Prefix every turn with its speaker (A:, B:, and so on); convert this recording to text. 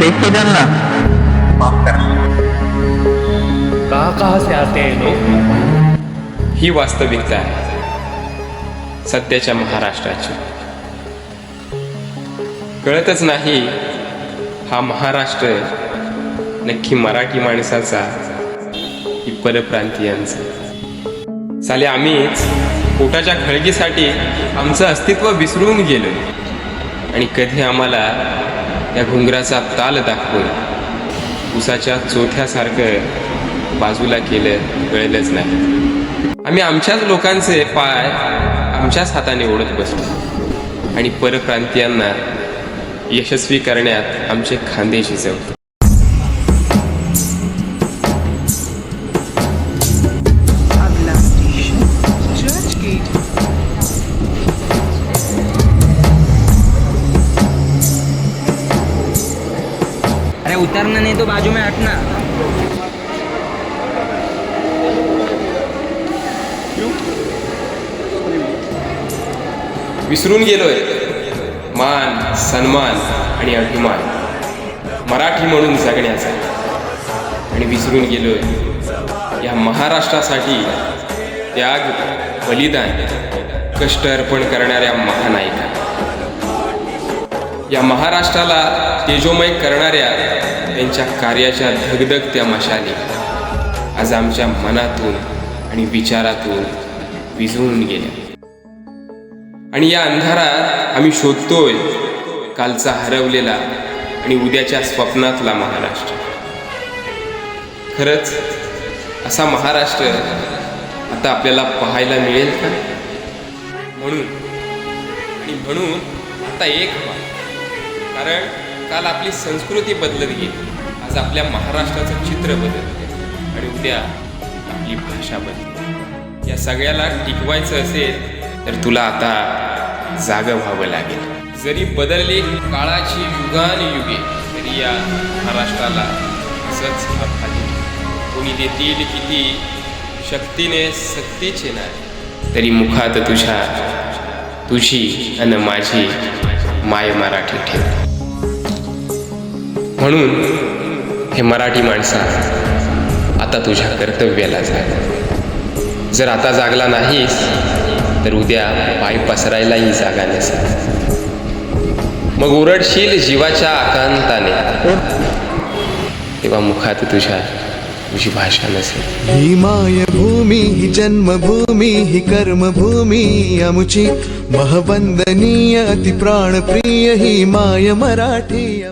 A: देखो त्यांना.
B: माफ करा
C: कहाँ कहाँ से आते हैं लोग
D: ही वास्तविकता आहे. सध्याच्या महाराष्ट्राची. कळतच नाही हा महाराष्ट्र नक्की मराठी माणसाचा की परप्रांतीयांचा. साले आम्हीच पोटाच्या खळगीसाठी आमचं अस्तित्व विसरून गेलो आणि कधी आम्हाला या घुंगराचा ताल दाखवून उसाच्या चोथ्यासारखं बाजूला केलं कळलंच नाही. आम्ही आमच्याच लोकांचे पाय आमच्याच हाताने ओढत बसलो. आणि परप्रांतीयांना यशस्वी करण्यात आमचे खांदे शिजवतो
E: अरे उतरना नहीं तो बाजू में हटना।
D: विसरून गेलोय. मान सन्मान आणि अभिमान. मराठी म्हणून जगण्याचा. आणि विसरून गेलोय. या महाराष्ट्रासाठी त्याग बलिदान कष्ट अर्पण करणाऱ्या महानायका. या महाराष्ट्राला तेजोमय करणाऱ्या त्यांच्या कार्याच्या धगधगत्या मशाली. आज आमच्या मनातून आणि विचारातून विझवून गेल्या. आणि या अंधारात आम्ही शोधतोय कालचा हरवलेला आणि उद्याच्या स्वप्नातला महाराष्ट्र. खरंच असा महाराष्ट्र आता आपल्याला पाहायला मिळेल का? म्हणून आणि म्हणून आता एक कारण काल आपली संस्कृती बदलत गेली. आज आपल्या महाराष्ट्राचं चित्र बदलत गेलं. आणि उद्या आपली भाषा बदलते या सगळ्याला टिकवायचं असेल तर तुला आता जाग व्हावं लागेल. जरी बदलली काळाची युगानुयुगे तरी या महाराष्ट्राला असंच अभागी कोणी देतील किती शक्तीने सक्तीचे नाही तरी मुखात तुझ्या तुझी आणि माझी माय मराठी ठेव. म्हणून हे मराठी माणसा आता तुझ्या कर्तव्याला जाग जर आता जागला नाहीस तर उद्या पाय पसरायलाही जागा नसेल. मग ओरडशील जीवाच्या आकांताने. तेव्हा मुखात तुझ्या तुझी भाषा नसेल.
F: ही मायभूमी ही जन्मभूमी ही कर्मभूमी अमुची महवंदनीय अति प्राणप्रिय ही माय मराठी